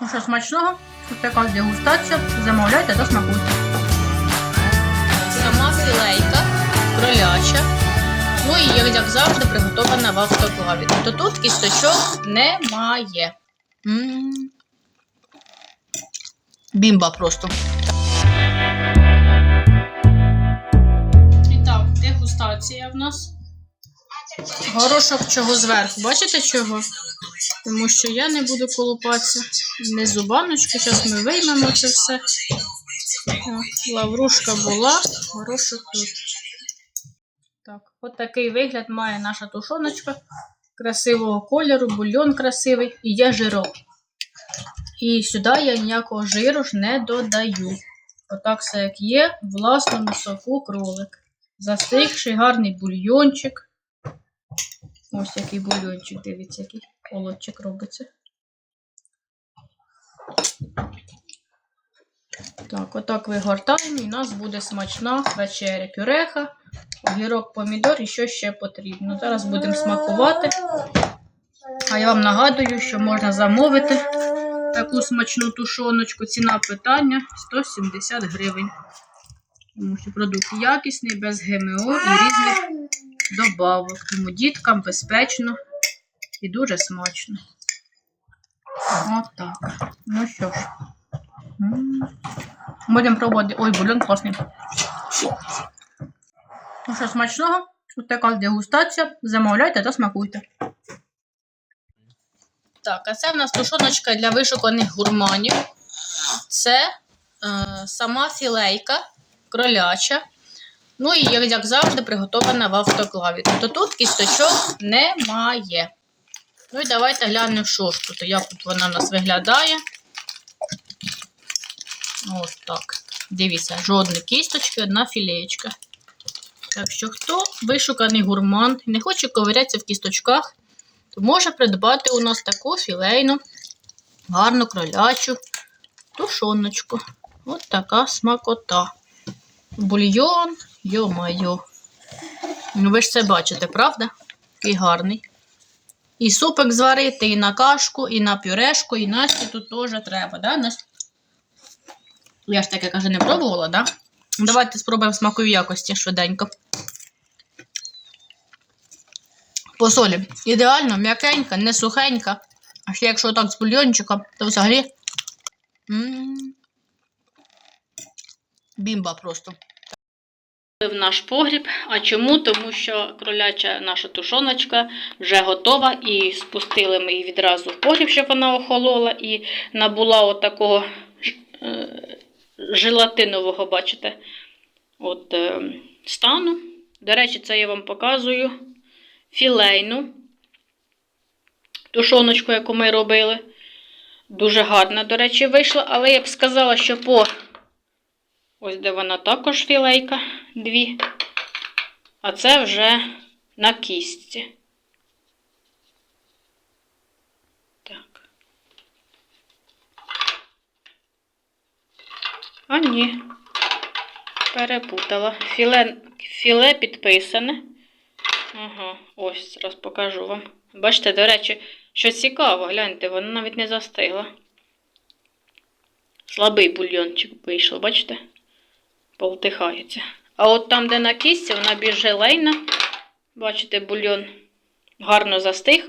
Ну що, смачного? Ось така дегустація. Замовляйте та смакуйте. Сама філейка, кроляча. Ну і як, як завжди, приготована в автоклаві. Тобто тут кісточок немає. М. Бімба просто. І так, дегустація в нас. Горошок чого зверху. Бачите чого? Тому що я не буду колупатися. Внизу баночки. Зараз ми виймемо це все. Лаврушка була, горошок тут. Так, от такий вигляд має наша тушоночка. Красивого кольору, бульйон красивий і є жирок. І сюди я ніякого жиру ж не додаю. Отак все як є, в власному соку кролик. Застигший гарний бульйончик. Ось який бульйончик, дивіться, який холодчик робиться. Так, отак вигортаємо, і у нас буде смачна вечеря. Пюреха, огірок, помідор і що ще потрібно. Зараз будемо смакувати. А я вам нагадую, що можна замовити таку смачну тушоночку. Ціна питання 170 гривень. Тому що продукт якісний, без ГМО і різних добавок. Тому діткам безпечно і дуже смачно. От так. Ну що ж. Будемо пробувати. Ой, бульон класний. Ну що, смачного? Ось така дегустація. Замовляйте та смакуйте. Так, а це в нас тушоночка для вишуканих гурманів. Це е, сама філейка кроляча. Ну і, як завжди, приготована в автоклаві. Тобто тут кісточок немає. Ну і давайте глянемо, ж тут, як тут вона у нас виглядає. Ось так. Дивіться, жодної кісточки, одна філеєчка. Так що, хто вишуканий гурман і не хоче ковирятися в кісточках, то може придбати у нас таку філейну, гарну кролячу тушоночку. Ось така смакота. Бульйон, йо-майо. Ну, ви ж це бачите, правда? Який гарний. І супик зварити, і на кашку, і на пюрешку, і Насті тут теж треба, да, Настя? Я ж таке, каже, не пробувала, да? Давайте спробуємо смакові якості швиденько. По солі. Ідеально, м'якенька, не сухенька. А ще якщо так з бульйончиком, то взагалі. м Бімба просто. В наш погріб. А чому? Тому що кроляча наша тушоночка вже готова і спустили ми її відразу в погріб, щоб вона охолола і набула отакого е, желатинового, бачите, от е, стану. До речі, це я вам показую філейну тушоночку, яку ми робили. Дуже гарна, до речі, вийшла, але я б сказала, що по ось де вона також філейка, дві. А це вже на кістці. Так. А ні. Перепутала. Філе, філе підписане. Ага, ось зараз покажу вам. Бачите, до речі, що цікаво, гляньте, вона навіть не застигла. Слабий бульйончик вийшов, бачите? Полтихається. А от там, де на кістці, вона більш желейна. Бачите, бульйон гарно застиг.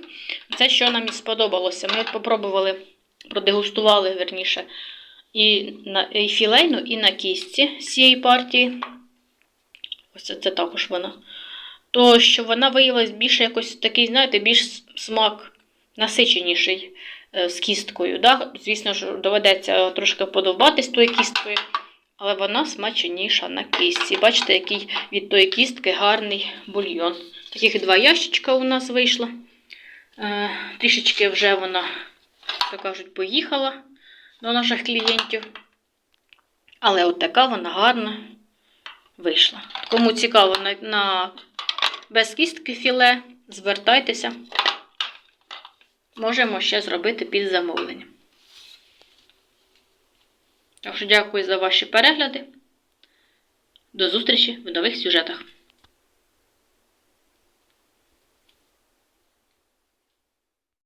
Це, що нам і сподобалося. Ми от попробували, продегустували, верніше, і на і філейну, і на кістці з цієї партії. Ось це, це також вона. То, що вона виявилась більше якось такий, знаєте, більш смак насиченіший е, з кісткою. Да? Звісно ж, доведеться трошки подовбатись тою кісткою, але вона смачніша на кістці. Бачите, який від тої кістки гарний бульйон. Таких два ящичка у нас вийшло. Е, трішечки вже вона, так кажуть, поїхала до наших клієнтів. Але от така вона гарна вийшла. Кому цікаво на, на без кістки філе, звертайтеся. Можемо ще зробити під замовлення. Так дякую за ваші перегляди. До зустрічі в нових сюжетах.